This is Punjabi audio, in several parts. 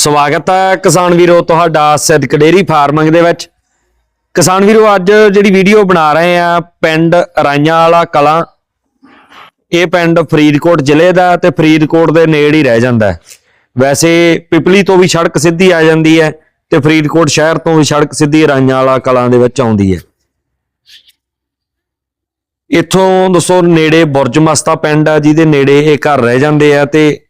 ਸਵਾਗਤ ਹੈ ਕਿਸਾਨ ਵੀਰੋ, ਤੁਹਾਡਾ ਸਿੱਧਕ ਡੇਰੀ ਫਾਰਮਿੰਗ ਦੇ ਵਿੱਚ। ਕਿਸਾਨ ਵੀਰੋ, ਅੱਜ ਜਿਹੜੀ ਵੀਡੀਓ ਬਣਾ ਰਹੇ ਆ ਪਿੰਡ ਰਾਈਆਂ ਵਾਲਾ ਕਲਾਂ। ਇਹ ਪਿੰਡ ਫਰੀਦਕੋਟ ਜ਼ਿਲ੍ਹੇ ਦਾ ਤੇ ਫਰੀਦਕੋਟ ਦੇ ਨੇੜੇ ਹੀ ਰਹਿ ਜਾਂਦਾ ਵੈਸੇ ਪਿਪਲੀ ਤੋਂ ਵੀ ਸੜਕ ਸਿੱਧੀ ਆ ਜਾਂਦੀ ਹੈ ਤੇ ਫਰੀਦਕੋਟ ਸ਼ਹਿਰ ਤੋਂ ਵੀ ਸੜਕ ਸਿੱਧੀ ਰਾਈਆਂ ਵਾਲਾ ਕਲਾਂ ਦੇ ਵਿੱਚ ਆਉਂਦੀ ਹੈ। ਇੱਥੋਂ ਦੱਸੋ ਨੇੜੇ ਬੁਰਜ ਮਸਤਾ ਪਿੰਡ ਆ, ਜਿਹਦੇ ਨੇੜੇ ਇਹ ਘਰ ਰਹਿ ਜਾਂਦੇ ਆ ਤੇ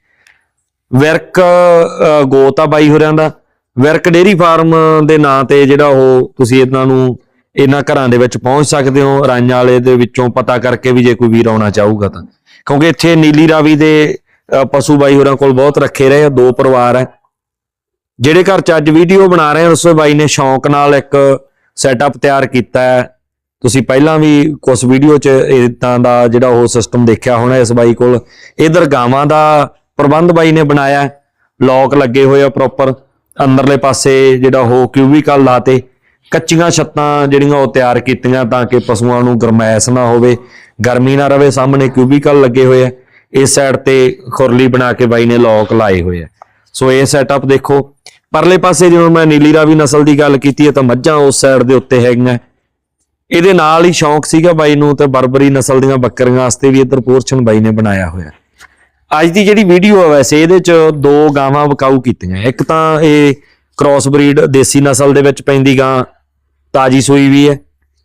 ਵਿਰਕ ਅ, ਗੋਤ ਆ ਬਾਈ ਹੋਰਿਆਂ ਦਾ। ਵਿਰਕ ਡੇਰੀ ਫਾਰਮ ਦੇ ਨਾਂ ਤੇ ਜਿਹੜਾ ਉਹ ਤੁਸੀਂ ਇਹਨਾਂ ਨੂੰ ਇਹਨਾਂ ਘਰਾਂ ਦੇ ਵਿੱਚ ਪਹੁੰਚ ਸਕਦੇ ਹੋ। ਰਾਂਝਾ ਵਾਲੇ ਦੇ ਵਿੱਚੋਂ ਪਤਾ ਕਰਕੇ ਵੀ ਜੇ ਕੋਈ ਵੀਰ ਆਉਣਾ ਚਾਹੂਗਾ ਤਾਂ। ਕਿਉਂਕਿ ਇੱਥੇ ਨੀਲੀ ਰਾਵੀ ਦੇ ਪਸ਼ੂ ਬਾਈ ਹੋਰਾਂ ਕੋਲ ਬਹੁਤ ਰੱਖੇ ਰਹੇ ਆ ਦੋ ਪਰਿਵਾਰ ਹੈ ਜਿਹੜੇ ਘਰ ਚ ਅੱਜ ਵੀਡੀਓ ਬਣਾ ਰਹੇ ਆ ਦੱਸੋ ਬਾਈ ਨੇ ਸ਼ੌਂਕ ਨਾਲ ਇੱਕ ਸੈਟਅਪ ਤਿਆਰ ਕੀਤਾ ਹੈ। ਤੁਸੀਂ ਪਹਿਲਾਂ ਵੀ ਕੁਝ ਵੀਡੀਓ 'ਚ ਇਦਾਂ ਦਾ ਜਿਹੜਾ ਉਹ ਸਿਸਟਮ ਦੇਖਿਆ ਹੋਣਾ ਇਸ ਬਾਈ ਕੋਲ। ਇਧਰ ਗਾਵਾਂ ਦਾ ਪ੍ਰਬੰਧ ਬਾਈ ਨੇ ਬਣਾਇਆ ਲੋਕ ਲੱਗੇ ਹੋਏ ਆ ਪ੍ਰੋਪਰ ਅੰਦਰਲੇ ਪਾਸੇ ਜਿਹੜਾ ਉਹ ਕਿਊਬੀਕਲ ਲਾਤੇ ਕੱਚੀਆਂ ਛੱਤਾਂ ਜਿਹੜੀਆਂ ਉਹ ਤਿਆਰ ਕੀਤੀਆਂ ਤਾਂ ਕਿ ਪਸ਼ੂਆਂ ਨੂੰ ਗਰਮੈਸ਼ ਨਾ ਹੋਵੇ। ਗਰਮੀ ਨਾ ਰਵੇ, ਸਾਹਮਣੇ ਕਿਊਬੀਕਲ ਲੱਗੇ ਹੋਏ ਆ। ਇਸ ਸਾਈਡ ਤੇ ਖੁਰਲੀ ਬਣਾ ਕੇ ਬਾਈ ਨੇ ਲੋਕ ਲਾਏ ਹੋਏ ਆ। ਸੋ ਇਹ ਸੈਟਅਪ ਦੇਖੋ। ਪਰਲੇ ਪਾਸੇ ਜਿਵੇਂ ਮੈਂ ਨੀਲੀ ਰਾਵੀ ਨਸਲ ਦੀ ਗੱਲ ਕੀਤੀ ਹੈ ਤਾਂ ਮੱਝਾਂ ਉਸ ਸਾਈਡ ਦੇ ਉੱਤੇ ਹੈਗੀਆਂ। ਇਹਦੇ ਨਾਲ ਹੀ ਸ਼ੌਂਕ ਸੀਗਾ ਬਾਈ ਨੂੰ ਤੇ ਬਰਬਰੀ ਨਸਲ ਦੀਆਂ ਬੱਕਰੀਆਂ ਵਾਸਤੇ ਵੀ ਇੱਧਰ ਪੋਰਸ਼ਨ ਬਾਈ ਨੇ ਬਣਾਇਆ ਹੋਇਆ। ਅੱਜ ਦੀ ਜਿਹੜੀ ਵੀਡੀਓ ਹੈ ਵੈਸੇ ਇਹਦੇ ਚ ਦੋ ਗਾਵਾਂ ਵਕਾਊ ਕੀਤੀਆਂ। ਇੱਕ ਤਾਂ ਇਹ ਕ੍ਰਾਸ ਬਰੀਡ ਦੇਸੀ ਨਸਲ ਦੇ ਵਿੱਚ ਪੈਂਦੀ ਗਾਂ ਤਾਜੀ ਸੂਈ ਵੀ ਹੈ।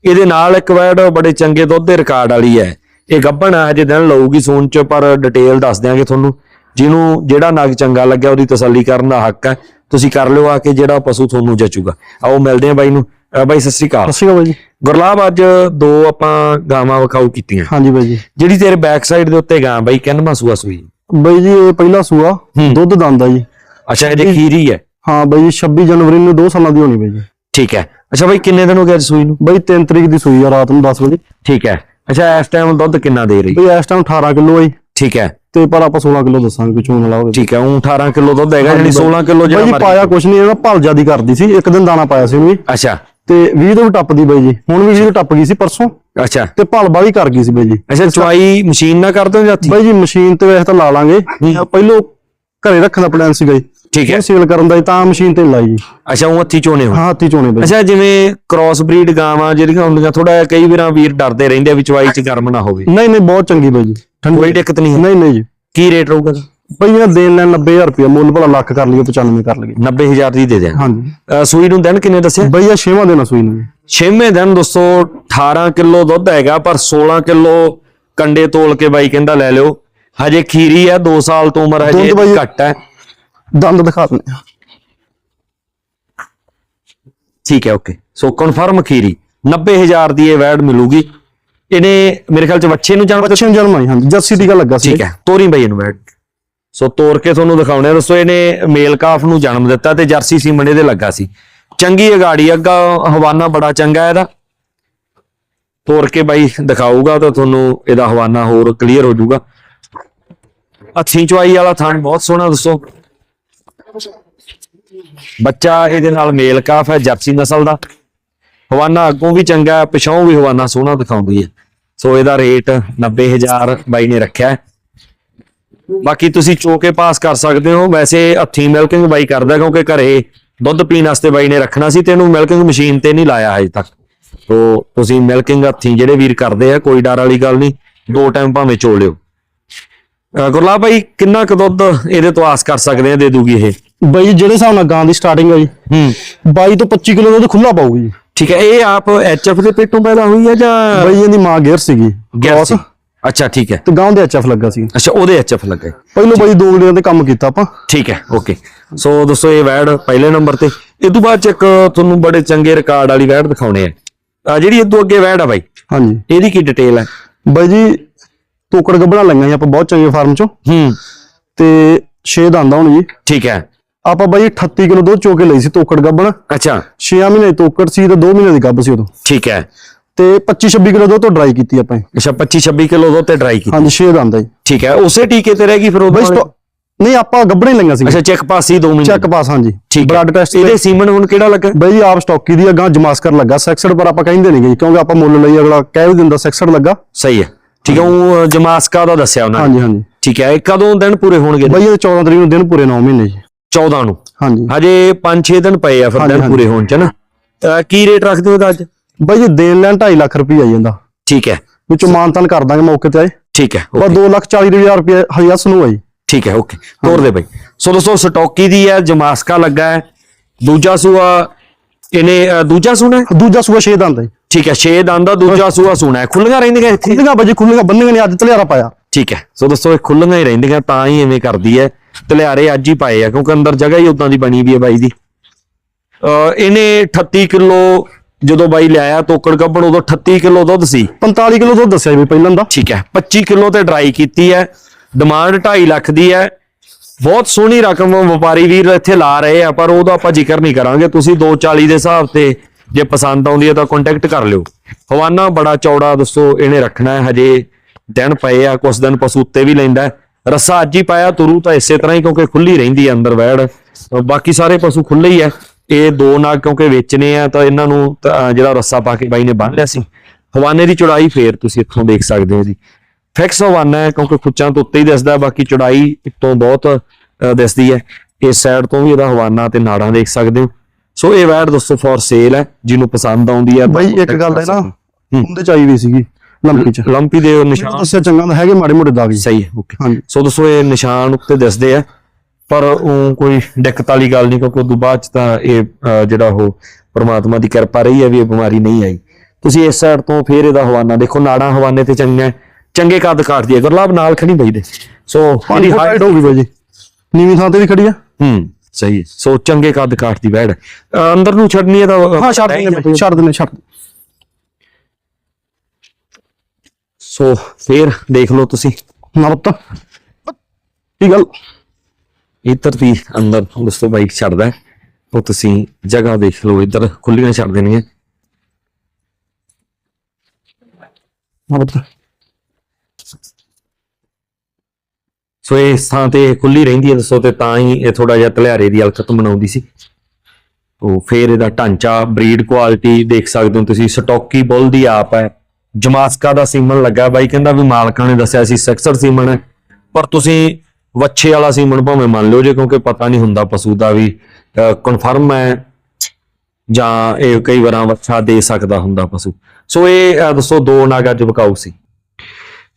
ਇਹਦੇ ਨਾਲ ਇੱਕ ਵੈੜ ਬੜੇ ਚੰਗੇ ਦੁੱਧ ਦੇ ਰਿਕਾਰਡ ਵਾਲੀ ਹੈ। ਇਹ ਗੱਭਣ ਹੈ ਹਜੇ ਦਿਨ ਲਊਗੀ ਸੂਨ ਚ ਪਰ ਡਿਟੇਲ ਦੱਸ ਦਿਆਂਗੇ ਤੁਹਾਨੂੰ। ਜਿਹਨੂੰ ਜਿਹੜਾ ਨਗ ਚੰਗਾ ਲੱਗਿਆ ਉਹਦੀ ਤਸੱਲੀ ਕਰਨ ਦਾ ਹੱਕ ਹੈ। ਤੁਸੀਂ ਕਰ ਲਿਓ ਆ ਕੇ ਜਿਹੜਾ ਪਸ਼ੂ ਤੁਹਾਨੂੰ ਜਚੂਗਾ। ਆਓ ਮਿਲਦੇ ਹਾਂ ਬਾਈ ਨੂੰ। ਬਾਈ ਸਤਿ ਸ਼੍ਰੀ ਅਕਾਲ। ਸਤਿ ਸ਼੍ਰੀ ਅਕਾਲ ਜੀ। ਗੁਰਲਾਬ ਅੱਜ ਦੋ ਆਪਾਂ ਗਾਵਾਂ ਵਕਾਊ ਕੀਤੀਆਂ। ਹਾਂਜੀ ਬਾਈ ਜੀ। ਜਿਹੜੀ ਤੇਰੇ ਬੈਕ ਸਾਈਡ ਦੇ ਉੱਤੇ ਗਾਂ ਬਾਈ ਕਿੰਨਵਾਂ ਸੂਆ ਸੂਈ? ਬਾਈ ਜੀ ਇਹ ਪਹਿਲਾ ਸੂਆ ਹੂੰ। ਦੁੱਧ ਦੰਦਾ ਜੀ। ਅੱਛਾ ਇਹਦੇ ਖੀਰੀ ਹੈ? ਹਾਂ ਬਾਈ ਜੀ 26 ਜਨਵਰੀ ਨੂੰ 2 ਸਾਲਾਂ ਦੀ ਹੋਣੀ ਬਾਈ ਜੀ। ਠੀਕ ਹੈ। ਅੱਛਾ ਬਾਈ ਕਿੰਨੇ ਦਿਨ ਹੋ ਗਏ ਅੱਜ ਸੂਈ ਨੂੰ? ਬਾਈ 3 ਤਰੀਕ ਦੀ ਸੂਈ ਆ ਰਾਤ ਨੂੰ 10 ਵਜੇ। ਠੀਕ ਹੈ। ਅੱਛਾ ਇਸ ਟਾਈਮ ਦੁੱਧ ਕਿੰਨਾ ਦੇ ਰਹੀ? ਬਾਈ ਇਸ ਟਾਈਮ 18 ਕਿਲੋ ਆਈ ਠੀਕ ਹੈ। ਤੇ ਪਰ ਆਪਾਂ 16 ਕਿਲੋ ਦੱਸਾਂਗੇ ਕਿ ਚੋਣ ਹੋਵੇ। ਠੀਕ ਹੈ ਉਹ 18 ਕਿਲੋ ਦੁੱਧ ਹੈਗਾ ਜਿਹੜੀ 16 ਕਿਲੋ ਜਿਹੜਾ ਬਾਈ ਜੀ ਮਰਜ਼ੀ ਪਾਇਆ ਕੁਛ ਨਹੀਂ ਇਹਦਾ ਭਲ ਜਿਆਦੀ ਕਰਦੀ ਸੀ ਇੱਕ ਦਿਨ ਦਾਣਾ ਪਾਇਆ ਸੀ ਉਹਨੂੰ ਵੀ ਅੱਛਾ। ਤੇ 20 ਤੋਂ ਵੀ ਟੱਪਦੀ ਬਾਈ ਜੀ। ਹੁਣ ਵੀ 20 ਤੋਂ ਟੱਪ ਗਈ ਸੀ ਪਰਸੋਂ। ਅੱਛਾ। ਤੇ ਭਲ ਬਾਲੀ ਕਰ ਗਈ ਸੀ ਬਾਈ ਜੀ। ਅੱਛਾ ਚੁਆਈ ਮਸ਼ੀਨ ਨਾਲ ਕਰਦੇ ਹੋ ਜਾਤੀ ਬਾਈ ਜੀ ਮਸ਼ੀਨ ਤੇ ਵੈਸੇ ਤਾਂ ਲਾ ਲਾਂਗੇ। ਪਹਿਲੋਂ ਘਰੇ ਰੱਖਣ ਦਾ ਪਲਾਨ ਸੀਗਾ ਜੀ। ਠੀਕ ਹੈ। ਸੇਲ ਕਰਨ ਦਾ ਤਾਂ ਮਸ਼ੀਨ ਤੇ ਲਾਈ ਜੀ। ਅੱਛਾ ਉਹ ਹੱਥੀ ਚੋਣੇ ਹੋ ਹਾਂ ਹੱਥੀ ਚੋਣੇ ਬਾਈ ਅੱਛਾ ਜਿਵੇਂ ਕ੍ਰਾਸ ਬਰੀਡ ਗਾਵਾਂ ਜਿਹੜੀਆਂ ਹੁੰਦੀਆਂ ਥੋੜਾ ਕਈ ਵਾਰਾਂ ਵੀਰ ਡਰਦੇ ਰਹਿੰਦੇ ਆ ਵੀ ਚੁਆਈ ਚ ਗਰਮ ਨਾ ਹੋਵੇ। ਨਹੀਂ ਨਹੀਂ ਬਹੁਤ ਚੰਗੀ ਬਾਈ ਜੀ। ਕੋਈ ਦਿੱਕਤ ਨਹੀਂ ਨਹੀਂ ਨਹੀਂ ਜੀ। ਕੀ ਰੇਟ ਰਹੂਗਾ? ਬਈ ਇਹ ਦੇਣ ਲੈਣ 90000 ਰੁਪਏ ਮੁੱਲ ਭਲਾ ਲੱਖ ਕਰ ਲਈਏ 95 ਕਰ ਲਈਏ। 90000 ਦੀ ਦੇ ਦਿਆਂ ਹਾਂਜੀ। ਸੂਈ ਨੂੰ ਦਿਨ ਕਿੰਨੇ ਦੱਸਿਆ? ਬਈ ਇਹ ਛੇਵਾਂ ਆ ਸੂਈ ਨੂੰ। ਛੇਵੇਂ ਦਿਨ ਦੋਸਤੋ 18 ਕਿਲੋ ਦੁੱਧ ਹੈਗਾ ਪਰ 16 ਕਿਲੋ ਕੰਡੇ ਤੋਲ ਕੇ ਬਾਈ ਕਹਿੰਦਾ ਲੈ ਲਿਓ। ਹਜੇ ਖੀਰੀ ਹੈ 2 ਸਾਲ ਤੋਂ ਉਮਰ ਹਜੇ ਦੁੱਧ ਬਾਈ- ਘੱਟ ਹੈ ਦੰਦ ਦਿਖਾ ਦਿੰਦੇ ਆ। ਠੀਕ ਹੈ ਓਕੇ। ਸੋ ਕਨਫਰਮ ਖੀਰੀ। 90000 ਦੀ ਇਹ ਵੈਡ ਮਿਲੂਗੀ। ਇਹਨੇ ਮੇਰੇ ਖਿਆਲ ਚ ਬੱਚੇ ਨੂੰ ਜਾਣ ਬੱਚੇ ਨੂੰ ਜਨਮ ਆਈ ਹਾਂਜੀ। ਜੱਸੀ ਦੀ ਗੱਲ ਲੱਗਾ ਸੀ। ਠੀਕ ਹੈ ਤੋਰੀ ਬਈ ਇਹਨੂੰ ਵੈਡ ਸੋ ਤੋਰ ਕੇ ਤੁਹਾਨੂੰ ਦਿਖਾਉਣੇ ਦੱਸੋ ਇਹਨੇ ਮੇਲ ਕਾਫ ਨੂੰ ਜਨਮ ਦਿੱਤਾ ਤੇ ਜਰਸੀ ਸੀ ਇਹਦੇ ਲੱਗਾ ਸੀ। ਚੰਗੀ ਅਗਾੜੀ ਅੱਗਾ ਹਵਾਨਾ ਬੜਾ ਚੰਗਾ ਇਹਦਾ। ਤੋਰ ਕੇ ਬਾਈ ਦਿਖਾਊਗਾ ਤਾਂ ਤੁਹਾਨੂੰ ਇਹਦਾ ਹਵਾਨਾ ਹੋਰ ਕਲੀਅਰ ਹੋ ਜਾਊਗਾ। ਅੱਛੀ ਚੁਆਈ ਵਾਲਾ ਥਾਣ ਬਹੁਤ ਸੋਹਣਾ, ਦੱਸੋ। ਬੱਚਾ ਇਹਦੇ ਨਾਲ ਮੇਲ ਕਾਫ ਹੈ, ਜਰਸੀ ਨਸਲ ਦਾ। ਹਵਾਨਾ ਅੱਗੋਂ ਵੀ ਚੰਗਾ ਹੈ ਪਿਛੋਂ ਵੀ ਹਵਾਨਾ ਸੋਹਣਾ ਦਿਖਾਉਂਦੀ ਹੈ। ਸੋ ਇਹਦਾ ਰੇਟ 90000 ਬਾਈ ਨੇ ਰੱਖਿਆ ਹੈ। ਬਾਕੀ ਤੁਸੀਂ ਚੋਕੇ ਪਾਸ ਕਰ ਸਕਦੇ ਹੋ। ਵੈਸੇ ਹੱਥੀ ਮਿਲਕਿੰਗ ਬਾਈ ਕਰਦਾ ਕਿਉਂਕਿ ਘਰੇ ਦੁੱਧ ਪੀਣ ਵਾਸਤੇ ਬਾਈ ਨੇ ਰੱਖਣਾ ਸੀ ਤੇ ਇਹਨੂੰ ਮਿਲਕਿੰਗ ਮਸ਼ੀਨ ਤੇ ਨਹੀਂ ਲਾਇਆ ਹਜੇ ਤੱਕ। ਤੋ ਤੁਸੀਂ ਮਿਲਕਿੰਗ ਹੱਥੀ ਜਿਹੜੇ ਵੀਰ ਕਰਦੇ ਆ ਕੋਈ ਡਰ ਵਾਲੀ ਗੱਲ ਨਹੀਂ। ਦੋ ਟਾਈਮ ਭਾਵੇਂ ਚੋ ਲਿਓ। ਗੁਰਲਾਬ ਭਾਈ ਕਿੰਨਾ ਕੁ ਦੁੱਧ ਇਹਦੇ ਤੋਂ ਆਸ ਕਰ ਸਕਦੇ ਆ ਦੇ ਦੂਗੀ ਇਹ? ਬਈ ਜਿਹੜੇ ਹਿਸਾਬ ਨਾਲ ਗਾਂ ਦੀ ਸਟਾਰਟਿੰਗ ਹੈ ਜੀ ਹੂੰ। 22 ਤੋਂ 25 ਕਿਲੋ ਦੁੱਧ ਖੁੱਲਾ ਪਾਊਗੀ ਜੀ। ਠੀਕ ਹੈ ਇਹ ਆਪ ਐਚਐਫ ਦੇ ਪੇਟੋਂ ਪੈਦਾ ਹੋਈ ਹੈ ਜਾਂ ਬਈ ਇਹਦੀ ਮਾਂ ਗੇਰ ਸੀਗੀ। ਗੈਸ ਅੱਛਾ ਠੀਕ ਹੈ। ਤੇ ਗਾਂ ਦੇ ਐਚਐਫ ਲੱਗਾ ਸੀ। ਅੱਛਾ ਉਹਦੇ ਐਚਐਫ ਲੱਗਾ ਹੈ। ਪਹਿਲੋਂ ਬਈ ਦੋ ਗਲੀਆਂ ਤੇ ਕੰਮ ਕੀਤਾ ਆਪਾਂ। ਠੀਕ ਹੈ ਓਕੇ। ਸੋ ਦੋਸਤੋ ਇਹ ਵੈਡ ਪਹਿਲੇ ਨੰਬਰ ਤੇ। ਇਹ ਤੋਂ ਬਾਅਦ ਚ ਇੱਕ ਤੁਹਾਨੂੰ ਬੜੇ ਚੰਗੇ ਰਿਕਾਰਡ ਵਾਲੀ ਵੈਡ ਦਿਖਾਉਣੇ ਆ। ਆ ਜਿਹੜੀ ਇਹ ਤੋਂ ਅੱਗੇ ਵੈਡ ਆ ਬਾਈ ਹਾਂਜੀ। ਇਹਦੀ ਕੀ ਡਿਟੇਲ ਹੈ? ਬਈ ਜੀ ਤੋਕੜ ਗੱਬਣਾ ਲਈਆਂ ਜੀ ਆਪਾਂ ਬਹੁਤ ਚੰਗੇ ਫਾਰਮ ਚੋਂ। ਹੂੰ। ਤੇ 6 ਦੰਦਾ ਹੁਣ ਜੀ। ਠੀਕ ਹੈ। ਆਪਾਂ ਬਈ 38 ਕਿਲੋ ਦੁੱਧ ਚੋ ਕੇ ਲਈ ਸੀ ਤੋਕੜ ਗੱਬਣ ਅੱਛਾ। 6 ਮਹੀਨੇ ਦੀ ਤੋਕੜ ਸੀ ਤੇ 2 ਮਹੀਨੇ ਦੀ ਗੱਬ ਸੀ ਉਦੋਂ। ਠੀਕ ਹੈ। ਤੇ 25 26 ਕਿਲੋ ਦੁੱਧ ਤੋਂ ਡਰਾਈ ਕੀਤੀ ਆਪਾਂ ਅੱਛਾ 25 26 ਕਿਲੋ ਦੁੱਧ ਤੇ ਡਰਾਈ ਕੀਤੀ। ਹਾਂਜੀ 6 ਦੰਦਾ ਜੀ। ਠੀਕ ਹੈ ਉਸੇ ਟੀਕੇ ਤੇ ਰਹਿ ਗਈ ਫਿਰ ਉਹ ਬਈ ਸਟੋ- ਨਹੀਂ ਆਪਾਂ ਗੱਬਣੇ ਲਈਆਂ ਸੀ ਅੱਛਾ ਚੈੱਕ ਪਾਸੀ 2 ਮਹੀਨੇ। ਚੈੱਕ ਪਾਸ ਹਾਂਜੀ। ਠੀਕ ਬਲੱਡ ਟੈਸਟ ਇਹਦੇ ਸੀਮਨ ਹੁਣ ਕਿਹੜਾ ਲੱਗਾ? ਬਈ ਜੀ ਆਪ ਸਟਾਕੀ ਦੀ ਅਗਾਂ ਜਮਾਸਕਰ ਲੱਗਾ। ਸੈਕਸਡ ਪਰ ਆਪਾਂ ਕਹਿੰਦੇ ਨਹੀਂ ਗਈ ਕਿਉਂਕਿ ਆਪਾਂ ਮੁੱਲ ਲਈ ਅਗਲਾ ਕਹਿ ਵੀ ਦਿੰਦਾ ਸੈਕਸਡ ਲੱਗਾ। ਸਹੀ ਹੈ। ਠੀਕ ਹੈ ਉਹ ਜਮਾਸਕਾ ਦਾ ਦੱਸਿਆ ਉਹਨਾਂ ਨੇ। ਹਾਂਜੀ ਹਾਂਜੀ। ਠੀਕ ਹੈ ਇਹ ਕਦੋਂ ਦਿਨ ਪੂਰੇ ਹੋਣਗੇ। ਬਈ ਇਹ 14 ਤਰੀਕ ਨੂੰ ਦਿਨ ਪੂਰੇ 9 ਮਹੀਨੇ ਜੀ। 14 ਨੂੰ। ਹਾਂਜੀ। ਹਜੇ 5-6 ਦਿਨ ਪਏ ਆ ਫਿਰ ਹਾਂਜੀ, ਦਿਨ ਹਾਂਜੀ। ਪੂਰੇ ਹੋਣ ਚ ਨਾ। ਕੀ ਰੇਟ ਰੱਖਦੇ ਹੋ ਇਹਦਾ ਅੱਜ? ਬਾਈ ਜੀ ਦੇਣ ਲੈਣ 2.5 ਲੱਖ ਰੁਪਏ ਆਈ ਜਾਂਦਾ ਠੀਕ ਹੈ। ਵਿੱਚੋਂ ਮਾਨਤਾਨ ਕਰ ਦਾਂਗੇ ਮੌਕੇ ਤੇ ਆਏ। ਠੀਕ ਹੈ ਬਸ okay, 2 ਲੱਖ 40 ਹਜ਼ਾਰ ਰੁਪਏ ਹਯਸ ਨੂੰ ਆਈ। ਠੀਕ ਹੈ ਓਕੇ। ਤੋਰ ਦੇ ਬਾਈ। ਸੋ ਦੋਸਤੋ ਸਟੋਕੀ ਦੀ ਹੈ ਜਮਾਸਕਾ ਲੱਗਾ ਹੈ। ਦੂਜਾ ਸੂਆ ਇਹਨੇ ਦੂਜਾ ਸੂਣਾ? ਦੂਜਾ ਸੂਆ 6 ਦੰਦ ਹੈ। ਠੀਕ ਹੈ 6 ਦੰਦ ਦਾ ਦੂਜਾ ਸੂਆ ਸੂਣਾ ਹੈ। ਖੁੱਲੀਆਂ ਰਹਿੰਦੀਆਂ ਇੱਥੇ? ਖੁੱਲੀਆਂ ਬਾਜੀ ਖੁੱਲੀਆਂ ਬੰਨੀਆਂ ਨੇ ਅੱਜ ਤਲਿਆਰਾ ਪਾਇਆ। ਠੀਕ ਹੈ। ਸੋ ਦੋਸਤੋ ਇਹ ਖੁੱਲੀਆਂ ਹੀ ਰਹਿੰਦੀਆਂ ਤਾਂ ਹੀ ਐਵੇਂ ਕਰਦੀ ਹੈ। ਤਲਿਆਰੇ ਅੱਜ ਹੀ ਪਾਏ ਆ ਕਿਉਂਕਿ ਅੰਦਰ ਜਗ੍ਹਾ ਹੀ ਉਦਾਂ ਦੀ ਬਣੀ ਵੀ ਹੈ ਬਾਈ ਦੀ। ਇਹਨੇ 38 ਕਿਲੋ ਜਦੋਂ ਬਾਈ ਲਿਆਇਆ ਤੋਕੜ ਗੱਬਣ ਉਦੋਂ 38 ਕਿਲੋ ਦੁੱਧ ਸੀ। 45 ਕਿਲੋ ਦੁੱਧ ਦੱਸਿਆ ਬਈ ਪਹਿਲਾਂ ਦਾ। ਠੀਕ ਹੈ 25 ਕਿਲੋ ਤੇ ਡਰਾਈ ਕੀਤੀ ਹੈ। ਡਿਮਾਂਡ 2.5 ਲੱਖ ਦੀ ਹੈ। ਬਹੁਤ ਸੋਹਣੀ ਰਕਮ ਵਪਾਰੀ ਵੀਰ ਇੱਥੇ ਲਾ ਰਹੇ ਆ ਪਰ ਉਹਦਾ ਆਪਾਂ ਜ਼ਿਕਰ ਨਹੀਂ ਕਰਾਂਗੇ। ਤੁਸੀਂ 240 ਦੇ ਹਿਸਾਬ ਤੇ ਜੇ ਪਸੰਦ ਆਉਂਦੀ ਹੈ ਤਾਂ ਕੰਟੈਕਟ ਕਰ ਲਿਓ। ਹਵਾਨਾ ਬੜਾ ਚੌੜਾ ਦੱਸੋ ਇਹਨੇ ਰੱਖਣਾ ਹੈ ਹਜੇ ਦਿਨ ਪਏ ਆ ਕੁਝ ਦਿਨ ਪਸ਼ੂ ਉੱਤੇ ਵੀ ਲੈਂਦਾ ਹੈ। ਰੱਸਾ ਅੱਜ ਹੀ ਪਾਇਆ ਤੁਰੂ ਤਾਂ ਇਸੇ ਤਰ੍ਹਾਂ ਹੀ ਕਿਉਂਕਿ ਖੁੱਲੀ ਰਹਿੰਦੀ ਹੈ ਅੰਦਰ ਵੈੜ। ਬਾਕੀ ਸਾਰੇ ਪਸ਼ੂ ਖੁੱਲੇ ਹੀ ਆ ਇਹ ਦੋ ਨਾਗ ਕਿਉਂਕਿ ਵੇਚਨੇ ਆ ਤਾਂ ਇਹਨਾਂ ਨੂੰ ਜਿਹੜਾ ਰੱਸਾ ਪਾ ਕੇ ਬਾਈ ਨੇ ਬੰਨ ਲਿਆ ਸੀ। ਹਵਾਨੇ ਦੀ ਚੌੜਾਈ ਫੇਰ ਤੁਸੀਂ ਇੱਥੋਂ ਦੇਖ ਸਕਦੇ ਹੋ ਜੀ। ਫਿਕਸ ਹਵਾਨਾ ਹੈ ਕਿਉਂਕਿ ਖੁੱਚਾਂ ਤੋਂ ਉੱਤੇ ਹੀ ਦਿਸਦਾ ਬਾਕੀ ਚੌੜਾਈ ਤੋਂ ਬਹੁਤ ਦਿਸਦੀ ਹੈ। ਇਸ ਸਾਈਡ ਤੋਂ ਵੀ ਇਹਦਾ ਹਵਾਨਾ ਤੇ ਨਾੜਾਂ ਦੇਖ ਸਕਦੇ ਹੋ। ਸੋ ਇਹ ਵੈੜ ਦੋਸਤੋ ਫॉर ਸੇਲ ਹੈ ਜਿਹਨੂੰ ਪਸੰਦ ਆਉਂਦੀ ਹੈ ਬਾਈ ਇੱਕ ਗੱਲ ਹੈ ਨਾ। ਉਹਦੇ ਚ ਆਈ ਵੀ ਸੀਗੀ ਲੰਪੀ ਚ। ਲੰਪੀ ਦੇ ਨਿਸ਼ਾਨ। ਦੱਸਿਆ ਚੰਗਾ ਤਾਂ ਹੈਗੇ ਮਾੜੇ ਮੋਟੇ ਦਾਗ ਜੀ। ਸਹੀ ਹੈ ਓਕੇ ਹਾਂਜੀ। ਸੋ ਦੋਸਤੋ ਇਹ ਨਿਸ਼ਾਨ ਉੱਤੇ ਦਿਸਦੇ ਆ। ਪਰ ਉਹ ਕੋਈ ਦਿੱਕਤ ਵਾਲੀ ਗੱਲ ਨਹੀਂ ਕਿਉਂਕਿ ਉਦੋਂ ਬਾਅਦ ਚ ਤਾਂ ਇਹ ਜਿਹੜਾ ਉਹ ਪ੍ਰਮਾਤਮਾ ਦੀ ਕਿਰਪਾ ਰਹੀ ਹੈ ਵੀ ਇਹ ਬਿਮਾਰੀ ਨਹੀਂ ਆਈ। ਤੁਸੀਂ ਇਸ ਸਾਈਡ ਤੋਂ ਫੇਰ ਇਹਦਾ ਹਵਾਨਾ ਦੇਖੋ ਨਾੜਾਂ ਹਵਾਨੇ ਤੇ ਚੰਗੀਆਂ। ਚੰਗੇ ਕੱਦ ਕਾਟਦੀ ਹੈ। ਗੁਰਲਾਬ ਨਾਲ ਖੜੀ ਬਈ ਦੇ। ਸੋ ਪਾਣੀ ਇਹਦੀ ਹਾਈਟ height- ਹੋ ਗਈ ਬਾਈ ਜੀ। ਨੀਵੀਂ ਥਾਂ ਤੇ ਵੀ ਖੜੀ ਆ? ਹੂੰ ਸਹੀ। ਸੋ ਚੰਗੇ ਕੱਦ ਕਾਟਦੀ ਬੈੜ। ਅ, ਅੰਦਰ ਨੂੰ ਛੱਡਣੀ ਹੈ ਤਾਂ ਹਾਂ ਛੱਡ ਦਿੰਦੇ ਛੱਡ ਦਿੰਦੇ ਛੱਡ ਸੋ ਫੇਰ ਦੇਖ ਲਓ ਤੁਸੀਂ। ਨਾ ਪੁੱਤ। ਕੀ ਗੱਲ? ਇੱਧਰ ਦੀ ਅੰਦਰ ਉਸ ਤੋਂ ਬਾਈਕ ਛੱਡਦਾ ਉਹ ਤੁਸੀਂ ਜਗ੍ਹਾ ਦੇਖ ਲਓ, ਇੱਧਰ ਖੁੱਲੀਆਂ ਛੱਡ ਦੇਣੀਆਂ। ਸੋ ਇਹ ਥਾਂ ਤੇ ਖੁੱਲੀ ਰਹਿੰਦੀ ਹੈ, ਦੱਸੋ ਤੇ ਤਾਂ ਹੀ ਇਹ ਥੋੜਾ ਜਿਹਾ ਤਲਿਆਰੇ ਦੀ ਹਲਕਤ ਬਣਾਉਂਦੀ ਸੀ। ਉਹ ਫੇਰ ਇਹਦਾ ਢਾਂਚਾ ਬਰੀਡ ਕੁਆਲਿਟੀ ਦੇਖ ਸਕਦੇ ਹੋ ਤੁਸੀਂ ਸਟੋਕੀ ਬੁੱਲ ਦੀ ਆਪ ਹੈ। ਜਮਾਸਕਾ ਦਾ ਸੀਮਨ ਲੱਗਾ, ਬਾਈ ਕਹਿੰਦਾ ਵੀ ਮਾਲਕਾਂ ਨੇ ਦੱਸਿਆ ਸੀ, ਸੈਕਸਰ ਸੀਮਨ ਹੈ। ਪਰ ਤੁਸੀਂ ਵੱਛੇ ਵਾਲਾ ਸੀਮਨ ਭਾਵੇਂ ਮੰਨ ਲਿਓ ਜੇ ਕਿਉਂਕਿ ਪਤਾ ਨਹੀਂ ਹੁੰਦਾ ਪਸ਼ੂ ਦਾ ਵੀ ਕਨਫਰਮ ਹੈ ਜਾਂ ਇਹ ਕਈ ਵਾਰਾਂ ਵੱਛਾ ਦੇ ਸਕਦਾ ਹੁੰਦਾ ਪਸ਼ੂ। ਸੋ ਇਹ ਦੱਸੋ ਦੋ ਨਾਗਾ ਅੱਜ ਵਿਕਾਊ ਸੀ।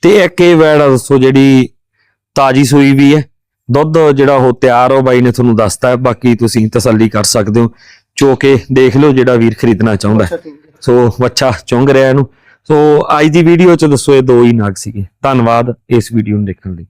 ਤੇ ਇੱਕ ਇਹ ਵੈੜ ਦੱਸੋ ਜਿਹੜੀ ਤਾਜੀ ਸੂਈ ਵੀ ਹੈ। ਦੁੱਧ ਜਿਹੜਾ ਉਹ ਤਿਆਰ ਹੋ ਬਾਈ ਨੇ ਤੁਹਾਨੂੰ ਦੱਸਤਾ। ਹੈ ਬਾਕੀ ਤੁਸੀਂ ਤਸੱਲੀ ਕਰ ਸਕਦੇ ਹੋ। ਚੋ ਕੇ ਦੇਖ ਲਓ ਜਿਹੜਾ ਵੀਰ ਖਰੀਦਣਾ ਚਾਹੁੰਦਾ। ਸੋ ਬੱਚਾ ਚੁੰਗ ਰਿਹਾ ਇਹਨੂੰ। ਸੋ ਅੱਜ ਦੀ ਵੀਡੀਓ ਚ ਦੱਸੋ ਇਹ ਦੋ ਹੀ ਨਾਗ ਸੀਗੇ। ਧੰਨਵਾਦ ਇਸ ਵੀਡੀਓ ਨੂੰ ਦੇਖਣ ਲਈ।